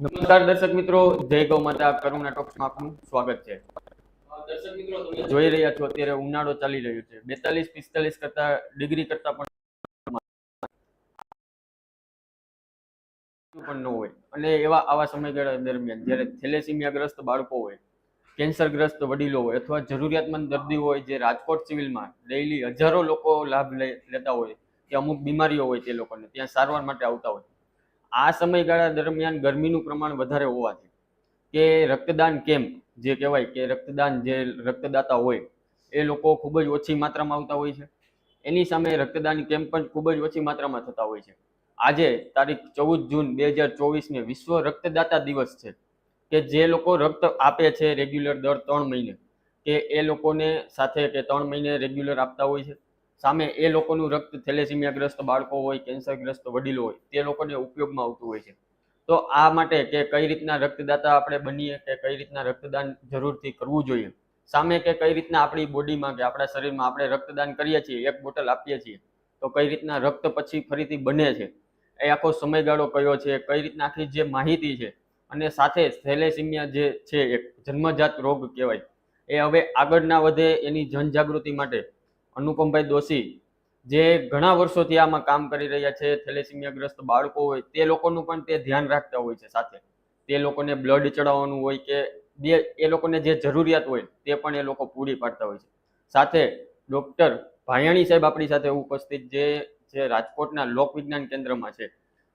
નમસ્કાર દર્શક મિત્રો જય ગૌ માતા કરુણા ટોક્સમાં આપનું સ્વાગત છે. દર્શક મિત્રો તમે જોઈ રહ્યા છો અત્યારે ઉનાળો ચાલી રહ્યો છે. બેતાલીસ પિસ્તાલીસ કરતા ડિગ્રી કરતા પણ પણ ન હોય. અને એવા આવા સમયગાળા દરમિયાન જ્યારે થેલેસીમિયાગ્રસ્ત બાળકો હોય કેન્સરગ્રસ્ત વડીલો હોય અથવા જરૂરિયાતમંદ દર્દી હોય જે રાજકોટ સિવિલમાં ડેઇલી હજારો લોકો લાભ લેતા હોય કે અમુક બીમારીઓ હોય તે લોકોને ત્યાં સારવાર માટે આવતા હોય આ સમયગાળા દરમિયાન ગરમીનું પ્રમાણ વધારે હોવાથી કે રક્તદાન કેમ્પ જે કહેવાય કે રક્તદાન જે રક્તદાતા હોય એ લોકો ખૂબ જ ઓછી માત્રામાં આવતા હોય છે. એની સામે રક્તદાન કેમ્પ પણ ખૂબ જ ઓછી માત્રામાં થતા હોય છે. આજે તારીખ ચૌદ જૂન બે હજાર ચોવીસને વિશ્વ રક્તદાતા દિવસ છે કે જે લોકો રક્ત આપે છે રેગ્યુલર દર ત્રણ મહિને, કે એ લોકોને સાથે કે ત્રણ મહિને રેગ્યુલર આપતા હોય છે. સામે એ લોકોનું રક્ત થેલેસીમિયાગ્રસ્ત બાળકો હોય, કેન્સરગ્રસ્ત વડીલો હોય, તે લોકોને ઉપયોગમાં આવતું હોય છે. તો આ માટે કે કઈ રીતના રક્તદાતા આપણે બનીએ કે કઈ રીતના રક્તદાન જરૂરથી કરવું જોઈએ? સામે કે કઈ રીતના આપણી બોડીમાં કે આપણા શરીરમાં આપણે રક્તદાન કરીએ છીએ, એક બોટલ આપીએ છીએ, તો કઈ રીતના રક્ત પછી ફરીથી બને છે? એ આખો સમયગાળો કયો છે? કઈ રીતના આખી જે માહિતી છે? અને સાથે થેલેસીમિયા જે છે, એક જન્મજાત રોગ કહેવાય, એ હવે આગળ ના વધે એની જનજાગૃતિ માટે અનુપમભાઈ દોશી, જે ઘણા વર્ષોથી આમાં કામ કરી રહ્યા છે, થેલેસીમિયાગ્રસ્ત બાળકો હોય, તે લોકોનું પણ તે ધ્યાન રાખતા હોય છે સાથે. તે લોકોને બ્લડ ચડાવવાનું હોય કે બે, એ લોકોને જે જરૂરિયાત હોય, તે પણ એ લોકો પૂરી પાડતા હોય છે. સાથે ડૉક્ટર ભાયાણી સાહેબ આપણી સાથે ઉપસ્થિત જે જે રાજકોટના લોક વિજ્ઞાન કેન્દ્રમાં છે.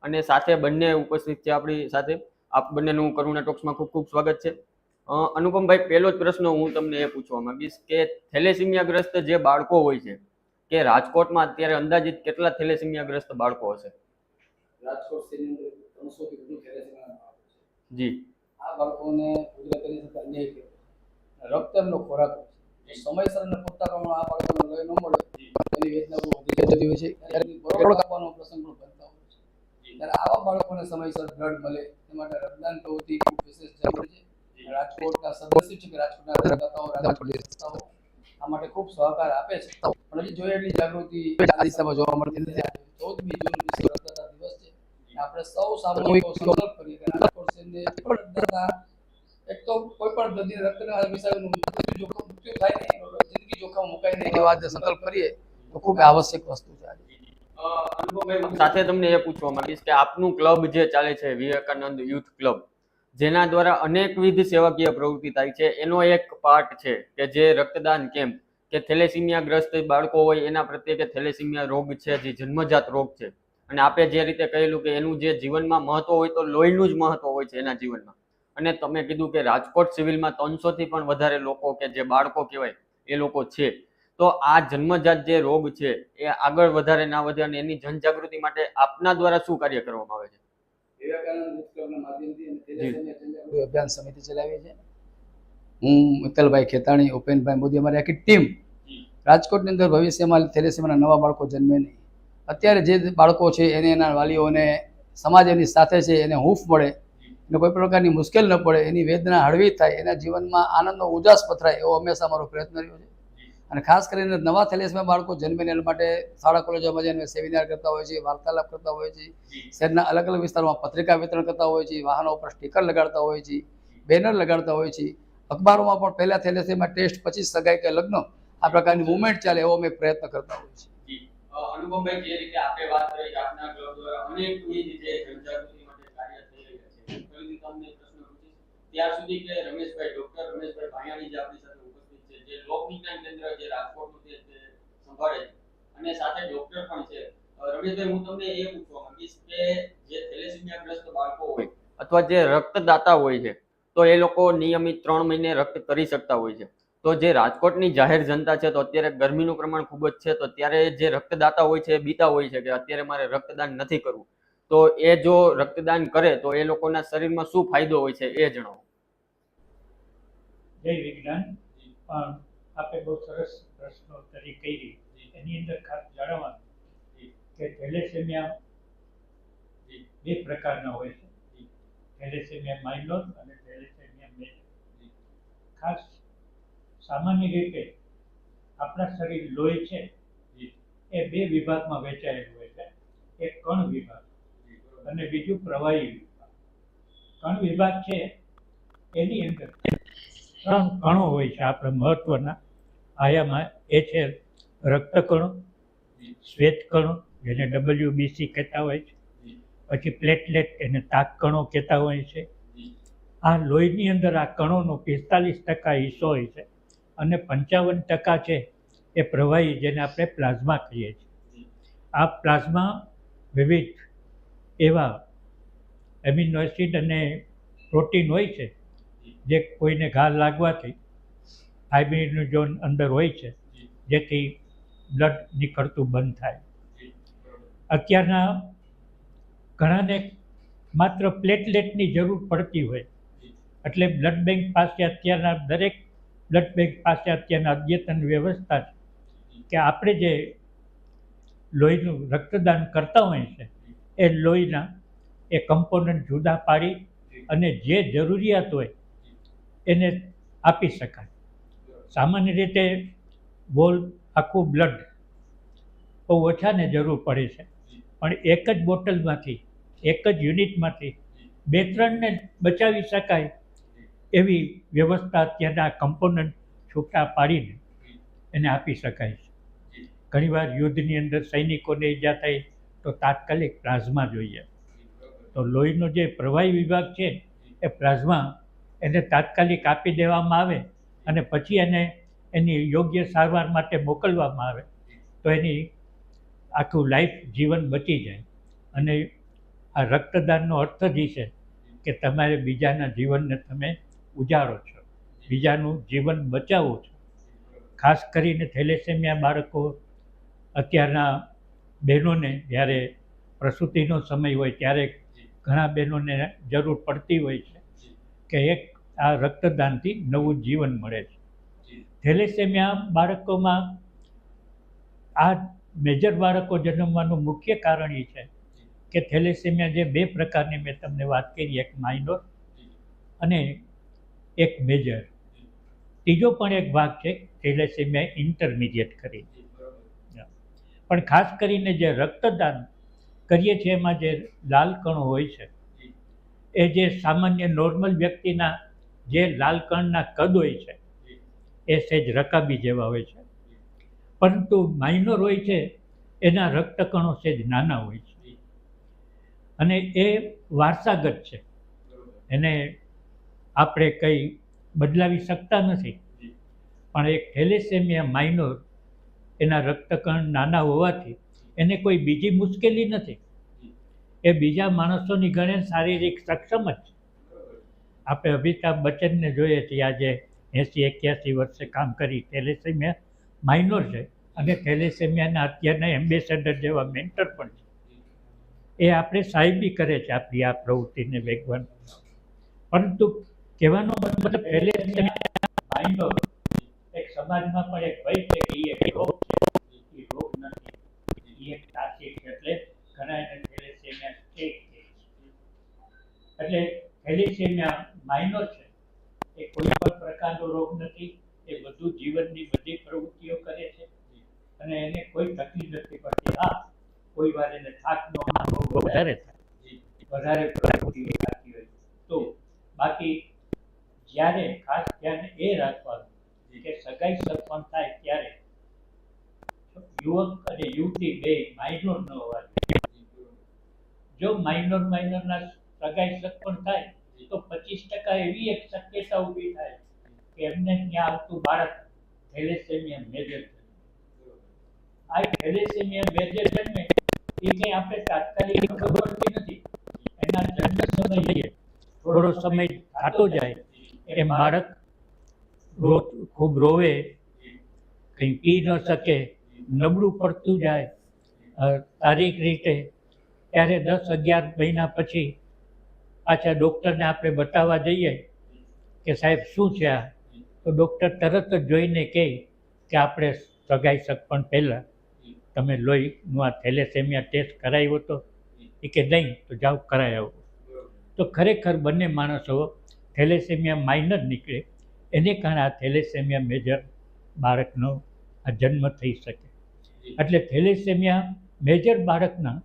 અને સાથે બંને ઉપસ્થિત છે આપણી સાથે. આપ બંનેનું કરુણા ટોક્સમાં ખૂબ ખૂબ સ્વાગત છે. અનુપમભાઈ પહેલો જ પ્રશ્ન હું તમને એ પૂછવા માંગીશ કે થેલેસીમિયાગ્રસ્ત જે બાળકો હોય છે કે રાજકોટમાં અત્યારે અંદાજિત કેટલા થેલેસીમિયાગ્રસ્ત બાળકો હશે. જી. આ બાળકોને કુદરતની સાથે અન્ય રક્તનો ખોરાક હોય સમયસર અને પૂરતા પ્રમાણમાં આ બાળકોને લોહી ન મળે તો એની વેદના બહુ વધી જતી હોય છે. બરોડ કાપવાનો પ્રસંગ પણ બનતા હોય છે. ત્યારે આવા બાળકોને સમયસર બ્લડ મળે તે માટે રક્તદાન પ્રવૃત્તિ ખૂબ વિશેષ જરૂરી છે. રાજકોટના સદસ્ય છે કે રાજકોટના રાજકોટની આ માટે ખૂબ સહકાર આપે છે. પણ હજી જોઈએ એટલી જાગૃતિ આ દિશામાં જોવા મળતી નથી. ચૌદમી જૂન વિશ્વ રક્તદાતા દિવસ છે. આપણે સૌ સામૂહિક સંકલ્પ કરીએ કે રાજકોટ શહેરને એક તો કોઈ પણ દર્દીને રક્તના વિષયનું જોખમ, મૃત્યુ થાય નહીં, જિંદગી જોખમ મુકાય નહીં એવા જે સંકલ્પ કરીએ તો ખૂબ આવશ્યક વસ્તુ છે સાથે તમને એ પૂછવા માંગીશ કે આપનું ક્લબ જે ચાલે છે વિવેકાનંદ યુથ ક્લબ જેના દ્વારા અનેકવિધ સેવાકીય પ્રવૃત્તિ થાય છે. એનો એક પાર્ટ છે કે જે રક્તદાન કેમ્પ કે થેલેસીમિયાગ્રસ્ત બાળકો હોય એના પ્રત્યે કે થેલેસીમિયા રોગ છે જે જન્મજાત રોગ છે. અને આપે જે રીતે કહેલું કે એનું જે જીવનમાં મહત્વ હોય તો લોહીનું જ મહત્વ હોય છે એના જીવનમાં. અને તમે કીધું કે રાજકોટ સિવિલમાં ત્રણસોથી પણ વધારે લોકો કે જે બાળકો કહેવાય એ લોકો છે. તો આ જન્મજાત જે રોગ છે એ આગળ વધારે ના વધે અને એની જનજાગૃતિ માટે આપના દ્વારા શું કાર્ય કરવામાં આવે છે? અભિયાન સમિતિ ચલાવીએ છીએ હું મિત્તલભાઈ ખેતાણી ઉપેનભાઈ મોદી અમારી આખી ટીમ રાજકોટની અંદર ભવિષ્યમાં થેલેસેમિયાના નવા બાળકો જન્મે નહીં. અત્યારે જે બાળકો છે એને એના વાલીઓને સમાજ એની સાથે છે એને હૂંફ મળે એને કોઈ પ્રકારની મુશ્કેલ ન પડે. એની વેદના હળવી થાય. એના જીવનમાં આનંદનો ઉજાસ પથરાય એવો હંમેશા મારો પ્રયત્ન રહ્યો છે. અને ખાસ કરીને નવા થેલેસમાં બાળકો જન્મીને એના માટે શાળા કોલેજોમાં જઈને સેમિનાર કરતા હોય છે વાર્તાલાપ કરતા હોય છે. શહેરના અલગ અલગ વિસ્તારોમાં પત્રિકા વિતરણ કરતા હોય છે વાહનો ઉપર સ્ટીકર લગાડતા હોય છે બેનર લગાડતા હોય છે. અખબારોમાં પણ પહેલા થેલેસીમાં ટેસ્ટ પછી સગાઈ કે લગ્ન આ પ્રકારની મુવમેન્ટ ચાલે એવો અમે પ્રયત્ન કરતા હોય છે અનુપમભાઈ જે રીતે આપે વાત કરી આપના ક્લબ દ્વારા અનેકવિધ જે જનજાગૃતિ માટે કાર્ય થઈ રહ્યા છે. ફરીથી તમને પ્રશ્ન પૂછીશ ત્યાર સુધી કે રમેશભાઈ ડોક્ટર રમેશભાઈ ભાયાણી જે આપણી સાથે જે વિજ્ઞાન કેન્દ્ર જે રાજકોટનું છે, સંભાળે છે. અને સાથે ડોક્ટર પણ છે. રમેશભાઈ, હું તમને એ પૂછવા માંગીશ કે જે થેલેસીમિયાગ્રસ્ત બાળકો હોય અથવા જે રક્તદાતા હોય છે, તો એ લોકો નિયમિત ત્રણ મહિને રક્ત કરી શકતા હોય છે. તો જે રાજકોટની જાહેર જનતા છે, તો અત્યારે ગરમીનું પ્રમાણ ખૂબ જ છે, તો ત્યારે જે રક્તદાતા હોય છે બીતા હોય છે કે અત્યારે મારે રક્તદાન નથી કરવું. તો એ જો રક્તદાન કરે, તો એ લોકોના શરીરમાં શું ફાયદો હોય છે એ જણાવો. જય વિજ્ઞાન. આપે બહુ સરસ પ્રશ્નોત્તરી કરી. એની અંદર ખાસ જાણવાનું કે થેલેસેમિયા બે પ્રકારના હોય છે. થેલેસેમિયા માઇનોર અને થેલેસેમિયા મેજર ખાસ સામાન્ય રીતે આપણા શરીર લોહી છે. એ બે વિભાગમાં વહેંચાયેલું હોય છે. એક કણ વિભાગ અને બીજું પ્રવાહી વિભાગ. કણ વિભાગ છે એની અંદર ત્રણ કણો હોય છે આપણા મહત્વના. આયામાં એ છે રક્તકણો શ્વેત કણો જેને ડબલ્યુબીસી કહેતા હોય છે. પછી પ્લેટલેટ એને તાક કણો કહેતા હોય છે. આ લોહીની અંદર આ કણોનો પિસ્તાલીસ ટકા હિસ્સો હોય છે અને પંચાવન ટકા છે એ પ્રવાહી જેને આપણે પ્લાઝમા કહીએ છીએ. આ પ્લાઝમા વિવિધ એવા એમિનો એસિડ અને પ્રોટીન હોય છે જે કોઈને ઘા લાગવાથી ફાઇબ્રિનનું ઝોન અંદર હોય છે જેથી બ્લડ નીકળતું બંધ થાય. અત્યારના ઘણાને માત્ર પ્લેટલેટની જરૂર પડતી હોય. એટલે બ્લડ બેંક પાસે અત્યારના દરેક બ્લડ બેંક પાસે અત્યારના અદ્યતન વ્યવસ્થા છે કે આપણે જે લોહીનું રક્તદાન કરતા હોય છે એ લોહીના એ કમ્પોનન્ટ જુદા પાડી અને જે જરૂરિયાત હોય એને આપી શકાય. સામાન્ય રીતે બોલ આખું બ્લડ બહુ ઓછાને જરૂર પડે છે. પણ એક જ બોટલમાંથી, એક જ યુનિટમાંથી બે ત્રણને બચાવી શકાય એવી વ્યવસ્થા ત્યાંના કમ્પોનન્ટ છૂટા પાડીને એને આપી શકાય છે. ઘણીવાર યુદ્ધની અંદર સૈનિકોને ઈજા થાય તો તાત્કાલિક પ્લાઝમા જોઈએ. તો લોહીનો જે પ્રવાહી વિભાગ છે એ પ્લાઝમા એને તાત્કાલિક આપી દેવામાં આવે અને પછી એને એની યોગ્ય સારવાર માટે મોકલવામાં આવે, તો એની આખું લાઈફ જીવન બચી જાય. અને આ રક્તદાનનો અર્થ જ છે કે તમારે બીજાના જીવનને તમે ઉજાળો છો, બીજાનું જીવન બચાવો છો. ખાસ કરીને થેલેસેમિયા બાળકો અત્યારના બહેનોને જ્યારે પ્રસૂતિનો સમય હોય ત્યારે ઘણા બહેનોને જરૂર પડતી હોય છે કે એક આ રક્તદાનથી નવું જીવન મળે છે. થેલેસેમિયા બાળકોમાં આ મેજર બાળકો જન્મવાનું મુખ્ય કારણ એ છે કે થેલેસેમિયા જે બે પ્રકારની મેં તમને વાત કરી એક માઇનોર અને એક મેજર. ત્રીજો પણ એક ભાગ છે થેલેસેમિયા ઇન્ટરમીડિયેટ કરી. પણ ખાસ કરીને જે રક્તદાન કરીએ છીએ એમાં જે લાલ કણો હોય છે એ જે સામાન્ય નોર્મલ વ્યક્તિના જે લાલ કણના કદ હોય છે, એ સહેજ રકાબી જેવા હોય છે. પરંતુ માઇનોર હોય છે, એના રક્તકણો સહેજ નાના હોય છે. અને એ વારસાગત છે. એને આપણે કંઈ બદલાવી શકતા નથી. પણ એક થેલેસેમિયા માઇનોર એના રક્તકણ નાના હોવાથી એને કોઈ બીજી મુશ્કેલી નથી. એ બીજા માણસોની ગણે શારીરિક સક્ષમ જ છે. આપણે અમિતાભ બચ્ચનને જોઈએ છીએ આજે એંસી એક્યાસી વર્ષે કામ કરી થેલેસેમિયા માઇનોર છે અને થેલેસેમિયાના અત્યારના એમ્બેસેડર જેવા મેન્ટર પણ છે. એ આપણે સાહેબી કરે છે આપણી આ પ્રવૃત્તિને વેગવાન. પરંતુ કહેવાનો મતલબ થેલેસેમિયા માઇનોર એક સમાજમાં પણ એક ભય છે કે એ રોગ છે. રોગ નથી. એ એક તાસીર છે એટલે ઘણા એને થેલેસેમિયા સ્ટેટ એટલે થેલેસેમિયા માઇનોર છે. એ કોઈ પણ પ્રકારનો રોગ નથી એ બધું જીવનની બધી પ્રવૃત્તિઓ કરે છે. અને એને કોઈ તકલીફ નથી પડતી. હા કોઈ વાર એને થાકનો વધારે વધારે પ્રવૃત્તિઓ થતી હોય. તો બાકી જ્યારે ખાસ ધ્યાન એ રાખવાનું કે સગાઈ સરપંચ થાય ત્યારે યુવક અને યુવતી બે માઇનોર ન હોવા જોઈએ. જો માઇનોર માઇનોરના સગાઈ સત્પન્ન થાય તો પચીસ ટકા એવી એક શક્યતા ઊભી થાય કે એમને ત્યાં આવતું બાળક થેલેસેમિયા મેજર આ થેલેસેમિયા મેજર જન્મે એ કંઈ આપણે તાત્કાલિક ખબર પડતી નથી. એના જન્મ સમયે થોડો સમય થતો જાય. એ બાળક ખૂબ રોવે કંઈ પી ન શકે નબળું પડતું જાય તારીખ શારીરિક રીતે ત્યારે દસ અગિયાર મહિના પછી પાછા ડૉક્ટરને આપણે બતાવવા જઈએ કે સાહેબ શું છે આ? તો ડૉક્ટર તરત જ જોઈને કહે કે આપણે સગાઈ શકપણ પહેલાં તમે લોહીનું આ થેલેસેમિયા ટેસ્ટ કરાવ્યો હતો. એ કે નહીં, તો જાઓ કરાય આવો. તો ખરેખર બંને માણસો થેલેસેમિયા માઇનર નીકળે. એને કારણે આ થેલેસેમિયા મેજર બાળકનો આ જન્મ થઈ શકે. એટલે થેલેસેમિયા મેજર બાળકના,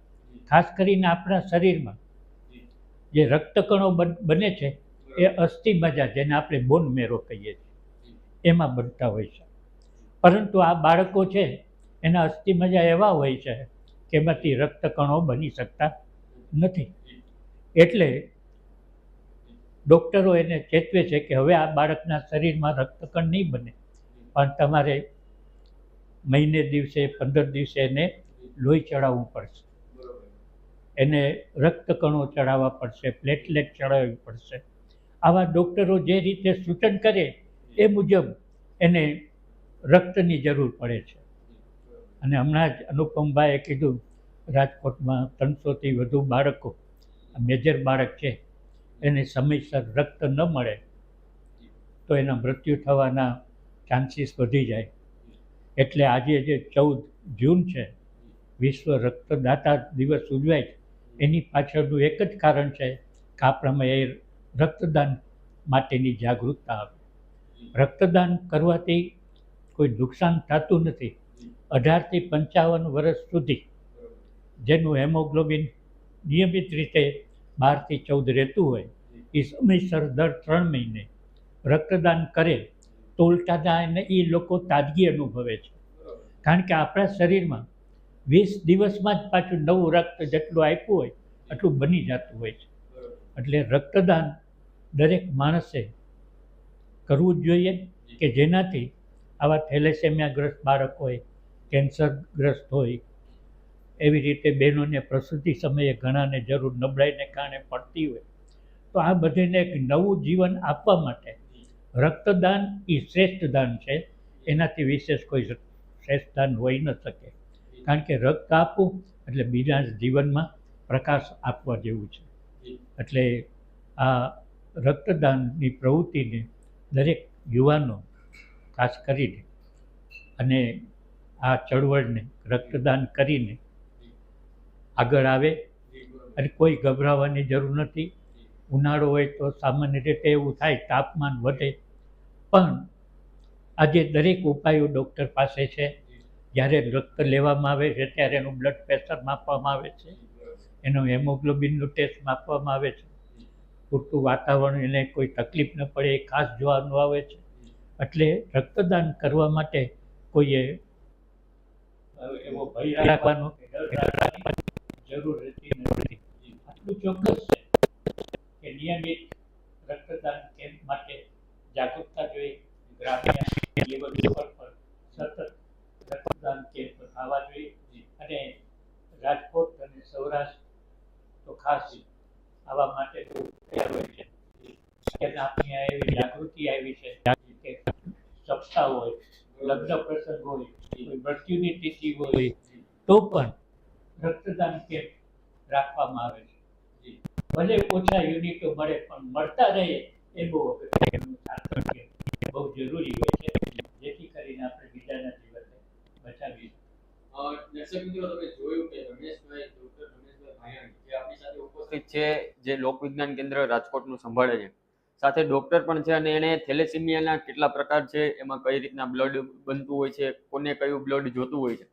ખાસ કરીને આપણા શરીરમાં જે રક્તકણો બન- છે, એ અસ્થિ મજા જેને આપણે બોન મેરો કહીએ છીએ. એમાં બનતા હોય છે. પરંતુ આ બાળકો છે, એના અસ્થિ મજા એવા હોય છે કે એમાંથી રક્તકણો બની શકતા નથી. એટલે ડૉક્ટરો એને ચેતવે છે કે હવે આ બાળકના શરીરમાં રક્તકણ નહીં બને. પણ તમારે મહિને દિવસે, પંદર દિવસે એને લોહી ચડાવવું પડશે. એને રક્તકણો ચડાવવા પડશે પ્લેટલેટ ચડાવવી પડશે. આવા ડૉક્ટરો જે રીતે સૂચન કરે એ મુજબ એને રક્તની જરૂર પડે છે. અને હમણાં જ અનુપમભાઈએ કીધું, રાજકોટમાં ત્રણસોથી વધુ બાળકો મેજર બાળક છે, એને સમયસર રક્ત ન મળે, તો એના મૃત્યુ થવાના ચાન્સીસ વધી જાય. એટલે આજે જે ચૌદ જૂન છે, વિશ્વ રક્તદાતા દિવસ ઉજવાય છે. એની પાછળનું એક જ કારણ છે કે આપણામાં એ રક્તદાન માટેની જાગૃતતા આવે. રક્તદાન કરવાથી કોઈ નુકસાન થતું નથી. અઢારથી પંચાવન વર્ષ સુધી જેનું હેમોગ્લોબિન નિયમિત રીતે બારથી ચૌદ રહેતું હોય, એ સમયસર દર ત્રણ મહિને રક્તદાન કરે તો ઉલટાના એને એ લોકો તાજગી અનુભવે છે. કારણ કે આપણા શરીરમાં વીસ દિવસમાં જ પાછું નવું રક્ત જેટલું આપ્યું હોય એટલું બની જતું હોય છે. એટલે રક્તદાન દરેક માણસે કરવું જ જોઈએ કે જેનાથી આવા થેલેસેમિયાગ્રસ્ત બાળક હોય, કેન્સરગ્રસ્ત હોય, એવી રીતે બહેનોને પ્રસૂતિ સમયે ઘણાને જરૂર નબળાઈને કારણે પડતી હોય, તો આ બધાને એક નવું જીવન આપવા માટે રક્તદાન એ શ્રેષ્ઠ દાન છે. એનાથી વિશેષ કોઈ શ્રેષ્ઠ દાન હોઈ ન શકે. કારણ કે રક્ત આપવું એટલે બીજા જીવનમાં પ્રકાશ આપવા જેવું છે. એટલે આ રક્તદાનની પ્રવૃત્તિને દરેક યુવાનો ખાસ કરીને અને આ ચળવળને રક્તદાન કરીને આગળ આવે અને કોઈ ગભરાવાની જરૂર નથી. ઉનાળો હોય તો સામાન્ય રીતે એવું થાય તાપમાન વધે. પણ આજે દરેક ઉપાયો ડૉક્ટર પાસે છે. જ્યારે રક્ત લેવામાં આવે છે ત્યારે એનું બ્લડ પ્રેશર માપવામાં આવે છે. એનું હેમોગ્લોબિનનું ટેસ્ટ માપવામાં આવે છે. પૂરતું વાતાવરણ એને કોઈ તકલીફ ન પડે, એ ખાસ જોવાનું આવે છે. એટલે રક્તદાન કરવા માટે કોઈએ એવો ભય જરૂર ચોક્કસ કે નિયમિત રક્તદાન કેમ્પ માટે જાગૃતતા જોઈ ગ્રામ્ય સતત રક્તદાન કેમ્પ થવા જોઈએ. અને રાજકોટ અને સૌરાષ્ટ્ર તો ખાસ આવા માટે હોય છે. કે આપણી એવી જાગૃતિ આવી છે કે સપ્તાહ હોય, લગ્ન પ્રસંગ હોય કોઈ મૃત્યુની તિથિ હોય તો પણ રક્તદાન કેમ્પ રાખવામાં આવે છે. ભલે ઓછા યુનિટો મળે પણ મળતા રહે એ બહુ બહુ જરૂરી હોય છે. જેથી કરીને આપણે બીજાના જીવનને બચાવી દર્શક મિત્રો તમે જોયું કે રમેશભાઈ ડોક્ટર રમેશભાઈ ભાયાણી જે આપણી સાથે ઉપસ્થિત છે જે લોકવિજ્ઞાન કેન્દ્ર રાજકોટનું સંભાળે છે. સાથે ડૉક્ટર પણ છે અને એણે થેલેસીમિયાના કેટલા પ્રકાર છે એમાં કઈ રીતના બ્લડ બનતું હોય છે કોને કયું બ્લડ જોતું હોય છે.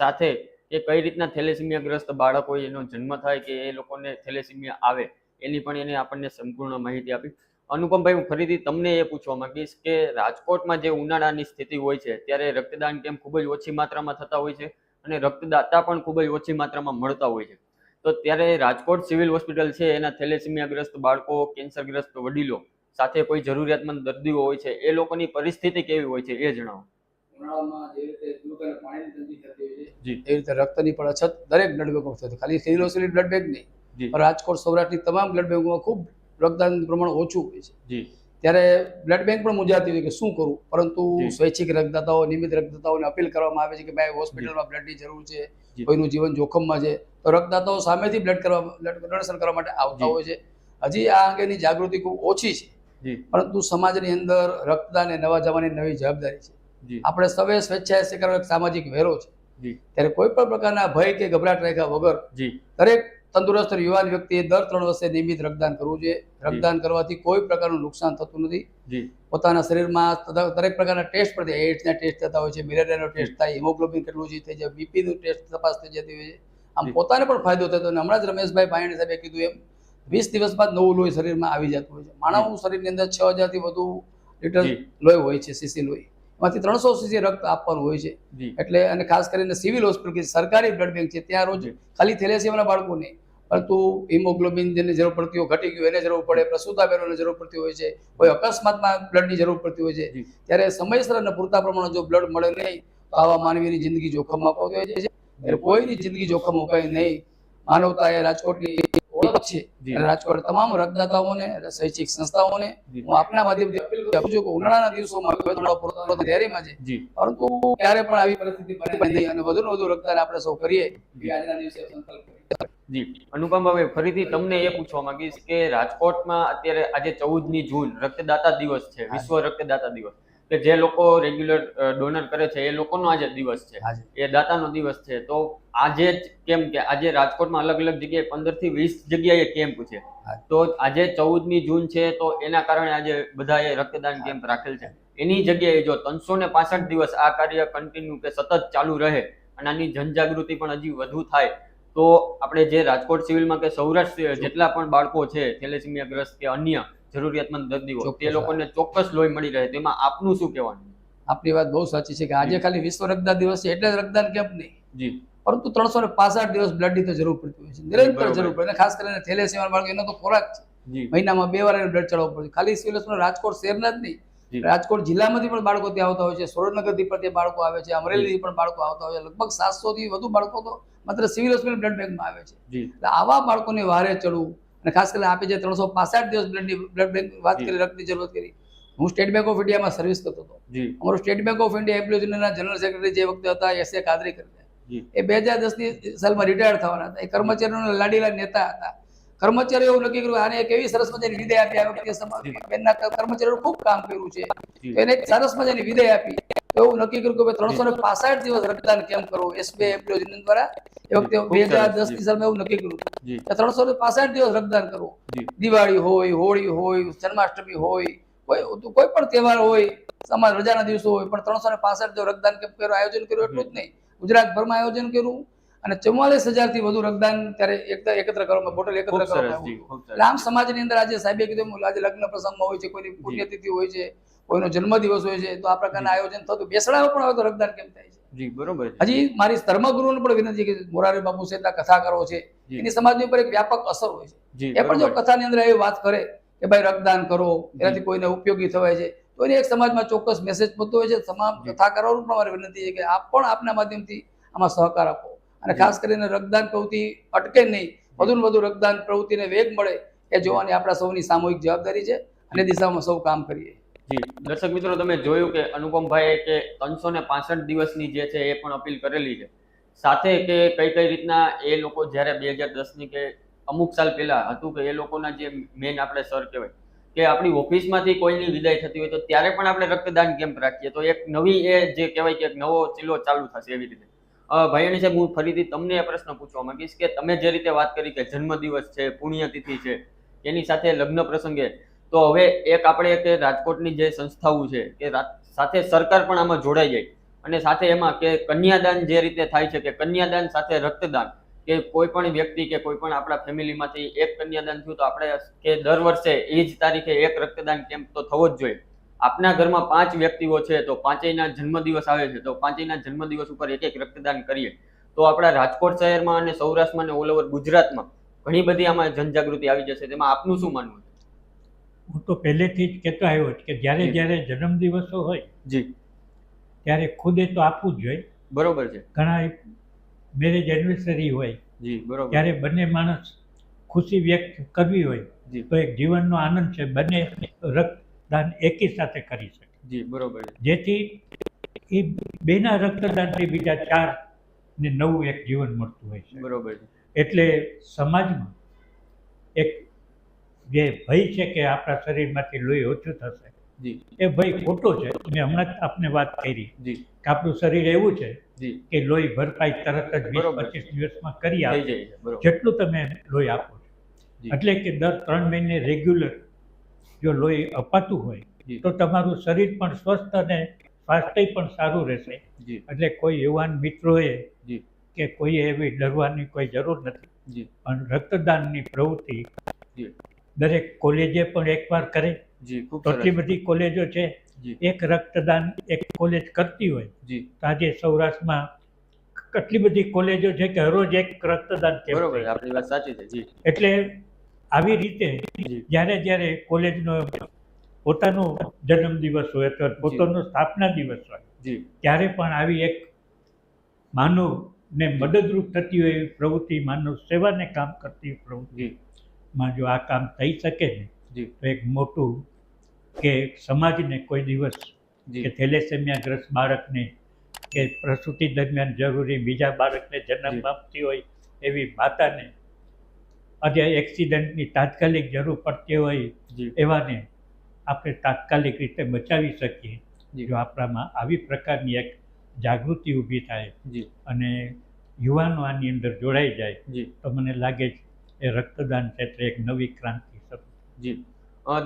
સાથે એ કઈ રીતના થેલેસીમિયાગ્રસ્ત બાળક હોય એનો જન્મ થાય કે એ લોકોને થેલેસીમિયા આવે એની પણ એને આપણને સંપૂર્ણ માહિતી આપી. અનુપમભાઈ હું ફરીથી તમને એ પૂછવા માંગીશ કે રાજકોટમાં જે ઉનાળાની સ્થિતિ હોય છે ત્યારે રક્તદાન કેમ્પ ખૂબ જ ઓછી માત્રામાં થતા હોય છે અને રક્તદાતા પણ ખૂબ જ ઓછી માત્રામાં મળતા હોય છે. તો ત્યારે રાજકોટ સિવિલ હોસ્પિટલ છે એના થેલેસીમિયાગ્રસ્ત બાળકો કેન્સરગ્રસ્ત વડીલો સાથે કોઈ જરૂરિયાતમંદ દર્દીઓ હોય છે એ લોકોની પરિસ્થિતિ કેવી હોય છે એ જણાવો. ઉનાળામાં જે રીતે દૂધ અને પાણીની તંગી થતી હોય છે જી. એ રીતે રક્તની પણ અછત દરેક બ્લડ બેંકોમાં થતી ખાલી સિવિલ હોસ્પિટલ બ્લડ બેંક નહીં રાજકોટ સૌરાષ્ટ્રની તમામ બ્લડ બેંકોમાં ખૂબ રક્તદાનનું પ્રમાણ ઓછું હોય છે. ત્યારે બ્લડ બેંક પણ મુંજાતી હોય કે શું કરવું પરંતુ સ્વૈચ્છિક રક્તદાતાઓ નિયમિત રક્તદાતાઓને અપીલ કરવામાં આવે છે કે ભાઈ હોસ્પિટલમાં બ્લડની જરૂર છે કોઈનું જીવન જોખમમાં છે. તો રક્તદાતાઓ સામેથી બ્લડ કરવા બ્લડ ડોનેશન કરવા માટે આવતા હોય છે. હજી આ અંગેની જાગૃતિ ખૂબ ઓછી છે. પરંતુ સમાજની અંદર રક્તદાન એ નવા જવાની નવી જવાબદારી છે. આપણે સૌએ સ્વેચ્છાએ સ્વીકારવો એક સામાજિક વેરો છે. ત્યારે કોઈ પણ પ્રકારના ભય કે ગભરાટ રાખ્યા વગર દરેક તંદુરસ્ત યુવાન વ્યક્તિએ દર ત્રણ વર્ષે નિયમિત રક્તદાન કરવું જોઈએ. રક્તદાન કરવાથી કોઈ પ્રકારનું નુકસાન થતું નથી. પોતાના શરીરમાં દરેક પ્રકારના ટેસ્ટ પર એડ્સના ટેસ્ટ થતા હોય છે મેલેરિયાનો ટેસ્ટ થાય હિમોગ્લોબિન કેટલું છે થઈ જાય બીપીનું ટેસ્ટ તપાસ થઈ જતી હોય છે. આમ પોતાને પણ ફાયદો થતો અને હમણાં જ રમેશભાઈ ભાયણી સાહેબે કીધું એમ વીસ દિવસ બાદ નવું લોહી શરીરમાં આવી જતું હોય છે. માનવ શરીરની અંદર છ હજારથી વધુ લીટર લોહી હોય છે સીસી લોહી. એમાંથી ત્રણસો સીસી રક્ત આપવાનું હોય છે. એટલે અને ખાસ કરીને સિવિલ હોસ્પિટલ કે સરકારી બ્લડ બેંક છે ત્યાં રોજ. ખાલી થેલેસીમાના બાળકો નહીં પરંતુ હિમોગ્લોબિન જેની જરૂર પડતી હોય ઘટી ગયું એને જરૂર પડે પ્રસૂતા બહેનોને જરૂર પડતી હોય છે કોઈ અકસ્માતમાં બ્લડની જરૂર પડતી હોય છે. ત્યારે સમયસર અને પૂરતા પ્રમાણમાં જો બ્લડ મળે નહીં તો આવા માનવીની જિંદગી જોખમમાં હોય છે. એટલે કોઈની જિંદગી જોખમ મુકાય નહીં. માનવતા એ રાજકોટની છે. રાજકોટ તમામ રક્તદાતાઓને શૈક્ષિક સંસ્થાઓને હું આપના માધ્યમથી અપીલ છું કે ઉનાળાના દિવસોમાં થોડો તૈયારીમાં છે. પરંતુ ક્યારે પણ આવી પરિસ્થિતિ બને નહીં અને વધુ ને વધુ રક્તદાન આપણે સૌ કરીએ આજના દિવસે સંકલ્પ ફરીથી તમને એ પૂછવા માંગીશ કે રાજકોટમાં અત્યારે આજે ચૌદમી જૂન રક્તદાતા દિવસ છે વિશ્વ રક્તદાતા દિવસ. કે જે લોકો રેગ્યુલર ડોનર કરે છે એ લોકોનો આજે દિવસ છે. એ દાતાનો દિવસ છે. તો આજે કેમ કે આજે રાજકોટમાં અલગ અલગ જગ્યાએ પંદરથી વીસ જગ્યાએ કેમ્પ છે. તો આજે ચૌદમી જૂન છે તો એના કારણે આજે બધાએ રક્તદાન કેમ્પ રાખેલ છે. એની જગ્યાએ જો ત્રણસો ને પાસઠ દિવસ આ કાર્ય કન્ટિન્યુ કે સતત ચાલુ રહે અને આની જનજાગૃતિ પણ હજી વધુ થાય તો આપણે જે રાજકોટ સિવિલમાં કે સૌરાષ્ટ્ર જેટલા પણ બાળકો છે થેલેસીમિયા ગ્રસ્ત કે અન્ય જરૂરિયાતમંદ દર્દીઓ તે લોકોને ચોક્કસ લોહી મળી રહે. તેમાં આપનું શું કહેવાનું? આપની વાત બહુ સાચી છે કે આજે ખાલી વિશ્વ રક્તદાન દિવસ છે એટલે રક્તદાન કેમ્પ નહીં? જી. પરંતુ ત્રણસો ને પાસઠ દિવસ બ્લડની તો જરૂર પડતી હોય છે. નિરંતર જરૂર પડે. ખાસ કરીને થેલેસીમાના બાળકો એનો તો ખોરાક છે. મહિનામાં બે વાર એને બ્લડ ચડાવવું પડે ખાલી સિવિલ રાજકોટ શહેરના જ નહીં. રાજકોટ જિલ્લામાંથી પણ બાળકો ત્યાં આવતા હોય છે. સુરેન્દ્રનગરથી પણ ત્યાં બાળકો આવે છે. અમરેલીથી પણ બાળકો આવતા હોય છે. લગભગ સાતસો થી વધુ બાળકો તો માત્ર સિવિલ હોસ્પિટલ બ્લડ બેંકમાં આવે છે. એટલે આવા બાળકોને વારે ચડવું અને ખાસ કરીને આપે જે ત્રણસો પાસઠ દિવસ બ્લડની બ્લડ બેંક વાત કરી રક્તની જરૂરત કરી. હું સ્ટેટ બેંક ઓફ ઇન્ડિયામાં સર્વિસ કરતો હતો. અમારો સ્ટેટ બેંક ઓફ ઇન્ડિયા યુનિયનના જનરલ સેક્રેટરી જે વખતે હતા એસ એ કાદરી કરીને એ બે હજાર દસની સાલમાં રિટાયર થવાના હતા. એ કર્મચારીઓના લાડીલા નેતા હતા. કર્મચારીઓ એવું નક્કી કર્યું આને એક એવી સરસ મજાની વિદાય આપી. આ વખતે બેનના કર્મચારીઓ ખૂબ કામ કર્યું છે. એને સરસ મજાની વિદાય આપી. એવું નક્કી કર્યું કે ભાઈ ત્રણસો ને પાસઠ દિવસ રક્તદાન કેમ્પ કરવો? એસબીઆઈ એમ્પ્લોયઝ યુનિયન દ્વારા? એ વખતે બે હજાર દસની સાલમાં એવું નક્કી કર્યું. કે ત્રણસો ને પાસઠ દિવસ રક્તદાન કરવું. દિવાળી હોય હોળી હોય જન્માષ્ટમી હોય કોઈ કોઈ પણ તહેવાર હોય સમાજ રજાના દિવસો હોય પણ ત્રણસો ને પાસઠ દિવસ રક્તદાન કેમ્પ કર્યું? આયોજન કર્યું એટલું જ નહીં. ગુજરાતભરમાં આયોજન કર્યું અને ચુમ્માલીસથી વધુ રક્તદાન ત્યારે એકત્ર એકત્ર કરવામાં બોટલ એકત્ર કરવામાં આવ્યું. સમાજની અંદર આજે સાહેબે કીધું આજે લગ્ન પ્રસંગમાં હોય છે કોઈની પુણ્યતિથિ હોય છે કોઈનો જન્મદિવસ હોય છે તો આ પ્રકારના આયોજન થતું. બેસડામાં પણ હવે તો રક્તદાન કેમ થાય છે? જી બરોબર હજી મારી ધર્મગુરુને પણ વિનંતી કે મોરારી બાપુ સહિતના કથાકારો છે એની સમાજની ઉપર એક વ્યાપક અસર હોય છે. એ પણ જો કથાની અંદર એ વાત કરે કે ભાઈ રક્તદાન કરો એનાથી કોઈને ઉપયોગી થવાય છે તો એને એક સમાજમાં ચોક્કસ મેસેજ પહોંચતો હોય છે. તમામ. કરવાનું પણ મારી વિનંતી છે કે આપ પણ આપના માધ્યમથી આમાં સહકાર આપો. અને ખાસ કરીને રક્તદાન પ્રવૃત્તિ અટકે નહીં. વધુ ને વધુ રક્તદાન પ્રવૃત્તિને વેગ મળે એ જોવાની આપણા સૌની સામૂહિક જવાબદારી છે. અને દિશામાં સૌ કામ કરીએ. જી. દર્શક મિત્રો, તમે જોયું કે અનુપમભાઈએ કે ત્રણસો ને પાસઠ દિવસની જે છે એ પણ અપીલ કરેલી છે. સાથે કે કઈ કઈ રીતના એ લોકો જ્યારે બે હજાર દસની કે અમુક સાલ પહેલા હતું કે એ લોકોના જે મેન આપણે સર કહેવાય, કે આપણી ઓફિસમાંથી કોઈની વિદાય થતી હોય તો ત્યારે પણ આપણે રક્તદાન કેમ્પ રાખીએ. તો એક નવી એ જે કહેવાય કે એક નવો ચીલો ચાલુ થશે એવી રીતે. ભાઈઓની સાહેબ, હું ફરીથી તમને એ પ્રશ્ન પૂછવા માંગીશ કે તમે જે રીતે વાત કરી કે જન્મદિવસ છે, પુણ્યતિથિ છે, એની સાથે લગ્ન પ્રસંગે તો હવે એક આપણે કે રાજકોટની જે સંસ્થાઓ છે કે સાથે સરકાર પણ આમાં જોડાઈ જાય. અને સાથે એમાં કે કન્યાદાન જે રીતે થાય છે કે કન્યાદાન સાથે રક્તદાન કે કોઈ પણ વ્યક્તિ કે કોઈ પણ આપણા ફેમિલીમાંથી એક કન્યાદાન થયું તો આપણે કે દર વર્ષે એ જ તારીખે એક રક્તદાન કેમ્પ તો થવો જ જોઈએ. આપના ઘરમાં પાંચ વ્યક્તિઓ છે તો પાંચેયના જન્મદિવસ આવે છે તો પાંચેયના જન્મદિવસ ઉપર એક એક રક્તદાન કરીએ. તો આપણા રાજકોટ શહેરમાં અને સૌરાષ્ટ્રમાં અને ઓલ ઓવર ગુજરાતમાં ઘણી બધી આમાં જનજાગૃતિ આવી જશે. તેમાં આપનું શું માનવું છે? હું તો પહેલેથી જ કહેતો આવ્યો કે જ્યારે જ્યારે જન્મદિવસો હોય જી. ત્યારે ખુદે તો આપવું જ જોઈએ બરોબર છે. ઘણા મેરેજ એનિવર્સરી હોય જી બરોબર. ત્યારે બંને માણસ ખુશી વ્યક્ત કરવી હોય તો એક જીવનનો આનંદ છે બંને રક્તદાન એકી સાથે કરી શકે. જી બરોબર જેથી એ બેના રક્તદાનથી બીજા ચાર ને નવું એક જીવન મળતું હોય છે. બરોબર એટલે સમાજમાં એક જે ભય છે કે આપણા શરીરમાંથી લોહી ઓછું થશે એ ભય ખોટો છે. મેં હમણાં જ આપને વાત કરી કે આપણું શરીર એવું છે કે લોહી ભરપાઈ તરત જ વીસ પચીસ દિવસમાં કરી બરોબર. જેટલું તમે લોહી આપો છો. એટલે કે દર ત્રણ મહિને રેગ્યુલર જો લોહી અપાતું હોય તો તમારું શરીર પણ સ્વસ્થ અને સ્વાસ્થ્ય પણ સારું રહેશે. એટલે કોઈ યુવાન મિત્રોએ કે કોઈએ એવી ડરવાની કોઈ જરૂર નથી. પણ રક્તદાનની પ્રવૃત્તિ દરેક કોલેજે પણ એકવાર કરે. સરસ. બધી કોલેજો છે. એક રક્તદાન એક કોલેજ કરતી હોય. તો આજે સૌરાષ્ટ્રમાં કેટલી બધી કોલેજો છે કે હરોજ એક રક્તદાન બરોબર આપણી વાત સાચી છે જી. એટલે આવી રીતે જ્યારે જ્યારે કોલેજનો પોતાનો જન્મદિવસ હોય અથવા પોતાનો સ્થાપના દિવસ હોય ત્યારે પણ આવી એક માનવને મદદરૂપ થતી હોય એવી પ્રવૃત્તિ માનવ સેવાને કામ કરતી પ્રવૃત્તિમાં જી જો આ કામ થઈ શકે ને તો એક મોટું કે સમાજને કોઈ દિવસ કે કે થેલેસેમિયાગ્રસ્ત બાળકને કે પ્રસૂતિ દરમિયાન જરૂરી બીજા બાળકને જન્મ પામતી આપતી હોય એવી માતાને આજે એક્સિડન્ટની તાત્કાલિક જરૂર પડતી હોય એવાને આપણે તાત્કાલિક રીતે બચાવી શકીએ. જો. આપણામાં આવી પ્રકારની એક જાગૃતિ ઊભી થાય અને યુવાનો આની અંદર જોડાઈ જાય તો મને લાગે છે એ રક્તદાન ક્ષેત્રે એક નવી ક્રાંતિ જી.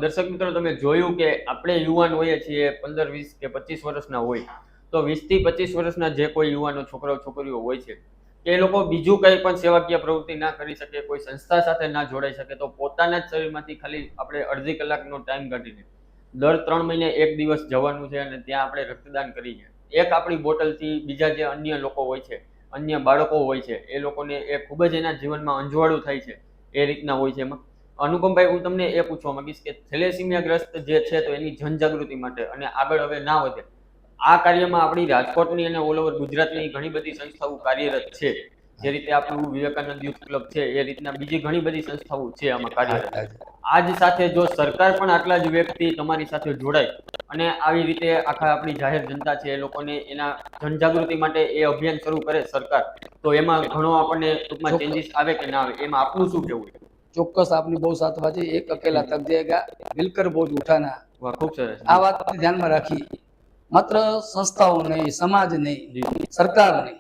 દર્શક મિત્રો, તમે જોયું કે આપણે યુવાન હોઈએ છીએ પંદર, વીસ કે પચીસ વર્ષના હોય, તો વીસથી પચીસ વર્ષના જે કોઈ યુવાનો, છોકરાઓ, છોકરીઓ હોય છે, કે એ લોકો બીજું કંઈ પણ સેવાકીય પ્રવૃત્તિ ના કરી શકે, કોઈ સંસ્થા સાથે ના જોડાઈ શકે, તો પોતાના જ શરીરમાંથી ખાલી આપણે અડધી કલાકનો ટાઈમ કાઢીને દર ત્રણ મહિને એક દિવસ જવાનું છે અને ત્યાં આપણે રક્તદાન કરીએ. એક આપણી બોટલથી બીજા જે અન્ય લોકો હોય છે અન્ય બાળકો હોય છે, એ લોકોને એ ખૂબ જ એના જીવનમાં અંજવાળું થાય છે, એ રીતના હોય છે એમાં. અનુપમભાઈ, હું તમને એ પૂછવા માંગીશ કે થેલેસીમિયાગ્રસ્ત જે છે તો એની જનજાગૃતિ માટે અને આગળ હવે ના વધે. આ કાર્યમાં આપણી રાજકોટની અને ઓલ ઓવર ગુજરાતની ઘણી બધી સંસ્થાઓ કાર્યરત છે. જે રીતે આપણું વિવેકાનંદ યુથ ક્લબ છે એ રીતના બીજી ઘણી બધી સંસ્થાઓ છે આમાં કાર્યરત. આજ સાથે જો સરકાર પણ આટલા જ વ્યક્તિ તમારી સાથે જોડાય અને આવી રીતે આખા આપણી જાહેર જનતા છે એ લોકોને એના જનજાગૃતિ માટે એ અભિયાન શરૂ કરે સરકાર તો એમાં ઘણો આપણને ટૂંકમાં. ચેન્જીસ આવે કે ના આવે એમાં આપનું શું કહેવું ચોક્કસ આપની બહુ સાથ વાત છે એક અકેલા તક જાયગા મિલકર બોજ ઉઠાના. ખૂબ સરસ. આ વાત ધ્યાનમાં રાખી માત્ર સંસ્થાઓ નહીં સમાજ નહીં સરકાર નહીં.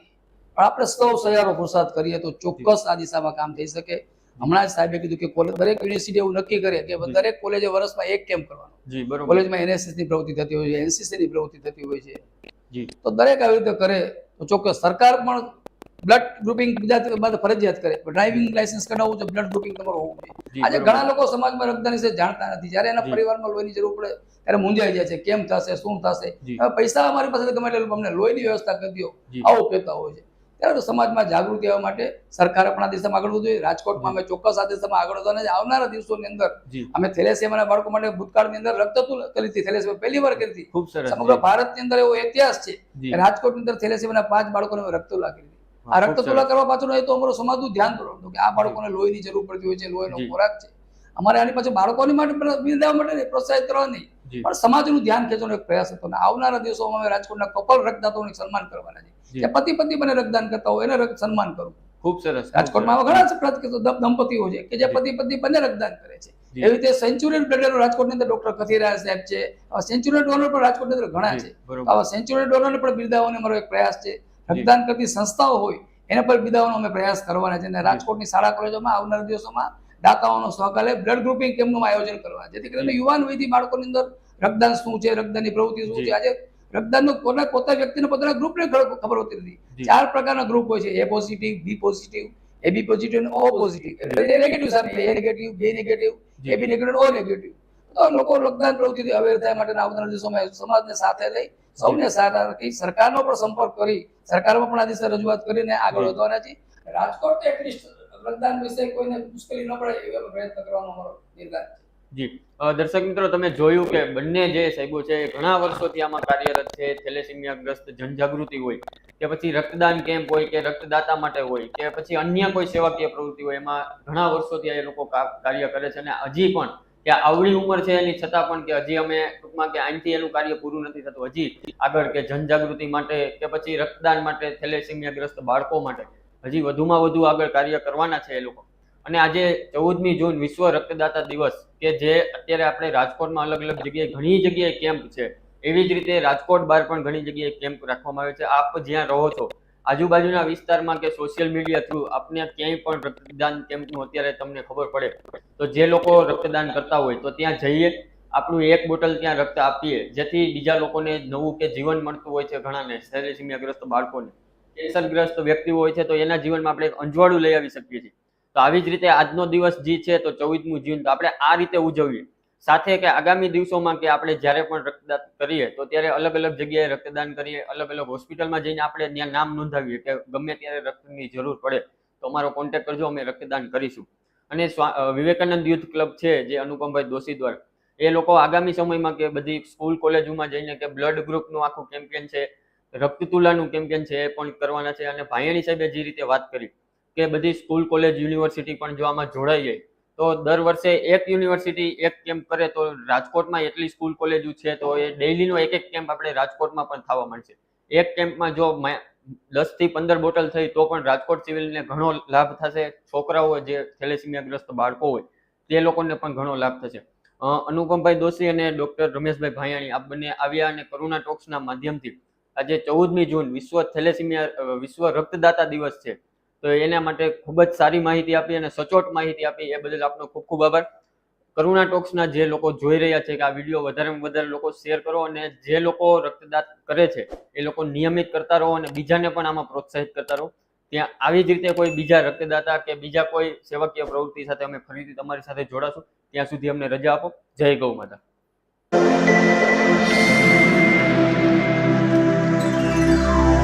પણ આપણે સૌ સહિયારો પુરસાદ કરીએ તો ચોક્કસ આ દિશામાં કામ થઈ શકે. હમણાં જ સાહેબે કીધું કે કોલેજ દરેક યુનિવર્સિટી એવું નક્કી કરે કે દરેક કોલેજે વર્ષમાં એક કેમ્પ કરવાનો. જી બરોબર. કોલેજમાં એનએસએસની પ્રવૃત્તિ થતી હોય છે એનસીસી ની પ્રવૃત્તિ થતી હોય છે. જી. તો દરેક આવી રીતે કરે તો ચોક્કસ સરકાર પણ બ્લડ ગ્રુપિંગ બધા માટે ફરજિયાત કરે. ડ્રાઇવિંગ લાયસન્સ કઢાવવું છે બ્લડ ગ્રુપિંગ તમારું હોવું જોઈએ. આજે ઘણા લોકો સમાજમાં રક્તદાન વિશે જાણતા નથી. જ્યારે એના પરિવારમાં લોહીની જરૂર પડે ત્યારે મૂંઝાઈ જાય છે કેમ થશે શું થશે? પૈસા અમારી પાસે ગમે એટલે અમને લોહીની વ્યવસ્થા કરી દો. આવું કહેતા હોય છે. ત્યારે સમાજમાં જાગૃતિ આવવા માટે સરકારે પણ આ દિશામાં આગળ વધવું જોઈએ. રાજકોટમાં અમે ચોક્કસ આ દિશામાં આગળ વધવાના આવનારા દિવસોની અંદર અમે થેલેસિયાના બાળકો માટે ભૂતકાળની અંદર રક્તતુલ કરી હતી થેલેસિયા પહેલી વાર કરી હતી. ખૂબ સરસ. સમગ્ર ભારતની અંદર એવો ઇતિહાસ છે કે રાજકોટની અંદર થેલેસિયાના પાંચ બાળકોને રક્ત કરી આ રક્ત તુલા કરવા પાછળ તો અમારું સમાજનું ધ્યાન દોરવાનું. કે આ બાળકોને લોહીની જરૂર પડતી હોય છે લોહીનો. ખોરાક છે. અમારે આની પાછળ બાળકોની માટે બિરદાવવા માટે પ્રોત્સાહિત કરવા નહીં. પણ સમાજનું ધ્યાન ખેંચવાનો એક પ્રયાસ હતો અને આવનારા દિવસોમાં અમે રાજકોટના કપલ રક્તદાતાઓને સન્માન કરવાના છે. કે પતિ પતિ બને રક્તદાન કરતા હોય એને સન્માન કરવું ખૂબ સરસ રાજકોટમાં આવા ઘણા દંપતીઓ છે કે જે. પતિ પત્ની બંને રક્તદાન કરે છે. એવી રીતે સેન્ચુરિયન બ્લડર રાજકોટની અંદર ડોક્ટર કથિરા સાહેબ છે. સેન્ચુરિયન ડોનર પણ રાજકોટની અંદર ઘણા છે. આવા સેન્ચુરિયન ડોનરને પણ બિરદાવવાનો અમારો એક પ્રયાસ છે. રક્તદાન કરતી સંસ્થાઓ હોય એના પર બિરદાવવાનો અમે પ્રયાસ કરવાના છે. અને રાજકોટની શાળા કોલેજોમાં આવનારા દિવસોમાં દાતાઓનો સહકારે બ્લડ ગ્રુપિંગ કેમ્પનું આયોજન કરવા? જેથી કરીને યુવાન વયથી બાળકોની અંદર રક્તદાન શું છે રક્તદાનની પ્રવૃત્તિ શું છે? આજે રક્તદાનનું કોના પોતા વ્યક્તિને પોતાના ગ્રુપને ખબર હોતી નથી. ચાર પ્રકારના ગ્રુપ હોય છે A positive B positive A B positive અને ઓ પોઝિટિવ એટલે નેગેટિવ સામે A negative B negative G. A B negative O negative તો લોકો રક્તદાન પ્રવૃત્તિથી અવેર થાય માટે આવનારા દિવસોમાં સમાજને સાથે લઈ સૌને સારા રાખી સરકારનો પણ સંપર્ક કરી સરકારમાં પણ આ દિવસે રજૂઆત કરીને આગળ. વધવાના છે રાજકોટ તો એટલીસ્ટ રક્તદાન વિશે કોઈને મુશ્કેલી ન પડે એવો પ્રયત્ન કરવાનો અમારો નિર્ધાર છે. જી. દર્શક મિત્રો, તમે જોયું કે બંને જે સાહેબો છે ઘણા વર્ષોથી આમાં કાર્યરત છે, થેલેસિમિયાગ્રસ્ત જનજાગૃતિ હોય, કે પછી રક્તદાન કેમ્પ હોય, કે રક્તદાતા માટે હોય, કે પછી અન્ય કોઈ સેવાકીય પ્રવૃત્તિ હોય, એમાં ઘણા વર્ષોથી એ લોકો કાર્ય કરે છે અને હજી પણ કે આવડી ઉંમર છે એની છતાં પણ કે હજી અમે ટૂંકમાં કે અહીંથી એનું કાર્ય પૂરું નથી થતું. હજી આગળ કે જનજાગૃતિ માટે કે પછી રક્તદાન માટે થેલેસિમિયાગ્રસ્ત બાળકો માટે હજી વધુમાં વધુ આગળ કાર્ય કરવાના છે એ લોકો. અને આજે ચૌદમી જૂન વિશ્વ રક્તદાતા દિવસ, કે જે અત્યારે આપણે રાજકોટમાં અલગ અલગ જગ્યાએ ઘણી જગ્યાએ કેમ્પ છે. એવી જ રીતે રાજકોટ બહાર પણ ઘણી જગ્યાએ કેમ્પ રાખવામાં આવે છે. આપ જ્યાં રહો છો, આજુબાજુના વિસ્તારમાં કે સોશિયલ મીડિયા થ્રુ આપને ક્યાંય પણ રક્તદાન કેમ્પનું અત્યારે તમને ખબર પડે, તો જે લોકો રક્તદાન કરતા હોય, તો ત્યાં જઈએ, આપણું એક બોટલ ત્યાં રક્ત આપીએ, જેથી બીજા લોકોને નવું કે જીવન મળતું હોય છે ઘણાને થેલેસીમિયાગ્રસ્ત બાળકોને. કેન્સરગ્રસ્ત વ્યક્તિઓ હોય છે, તો એના જીવનમાં આપણે અંજવાળું લઈ આવી શકીએ છીએ. તો આવી જ રીતે આજનો દિવસ જે છે, તો ચૌદમું જૂન, તો આપણે આ રીતે ઉજવીએ. સાથે કે આગામી દિવસોમાં કે આપણે જ્યારે પણ રક્તદાન કરીએ, તો ત્યારે અલગ અલગ જગ્યાએ રક્તદાન કરીએ, અલગ અલગ હોસ્પિટલમાં જઈને આપણે ત્યાં નામ નોંધાવીએ કે ગમે ત્યારે રક્તની જરૂર પડે, તો અમારો કોન્ટેક્ટ કરજો, અમે રક્તદાન કરીશું. અને વિવેકાનંદ યુથ ક્લબ છે, જે અનુપમભાઈ દોશી દ્વારા એ લોકો આગામી સમયમાં કે બધી સ્કૂલ કોલેજોમાં જઈને કે બ્લડ ગ્રુપનું આખું કેમ્પેન છે રક્તતુલાનું કેમ્પેન છે એ પણ કરવાના છે. અને ભાયાણી સાહેબે જે રીતે વાત કરી કે બધી સ્કૂલ, કોલેજ, યુનિવર્સિટી પણ જો આમાં જોડાઈ જાય, તો દર વર્ષે એક યુનિવર્સિટી એક કેમ્પ કરે તો રાજકોટમાં એટલી સ્કૂલ, કોલેજો છે તો એ ડેઇલીનો એક એક કેમ્પ આપણે રાજકોટમાં પણ થવા મળશે એક કેમ્પમાં જો દસથી પંદર બોટલ થઈ તો પણ રાજકોટ સિવિલને ઘણો લાભ થશે. છોકરાઓ જે થેલેસીમિયાગ્રસ્ત બાળકો હોય, તે લોકોને પણ ઘણો લાભ થશે. અનુપમભાઈ દોશી અને ડોક્ટર રમેશભાઈ ભાયાણી આ બંને આવ્યા અને કરુણા ટોક્સના માધ્યમથી આજે ચૌદમી જૂન, વિશ્વ થેલેસીમિયા વિશ્વ રક્તદાતા દિવસ છે. તો એના માટે ખૂબ જ સારી માહિતી આપી અને સચોટ માહિતી આપી. એ બદલ આપનો ખૂબ ખૂબ આભાર. કરુણા ટોક્સના જે લોકો જોઈ રહ્યા છે કે આ વીડિયો વધારેમાં વધારે લોકો શેર કરો અને જે લોકો રક્તદાન કરે છે, એ લોકો નિયમિત કરતા રહો અને બીજાને પણ આમાં પ્રોત્સાહિત કરતા રહો. ત્યાં આવી જ રીતે કોઈ બીજા રક્તદાતા કે બીજા કોઈ સેવકીય પ્રવૃત્તિ સાથે અમે ફરીથી તમારી સાથે જોડાશું. ત્યાં સુધી અમને રજા આપો. જય ગૌ માતા.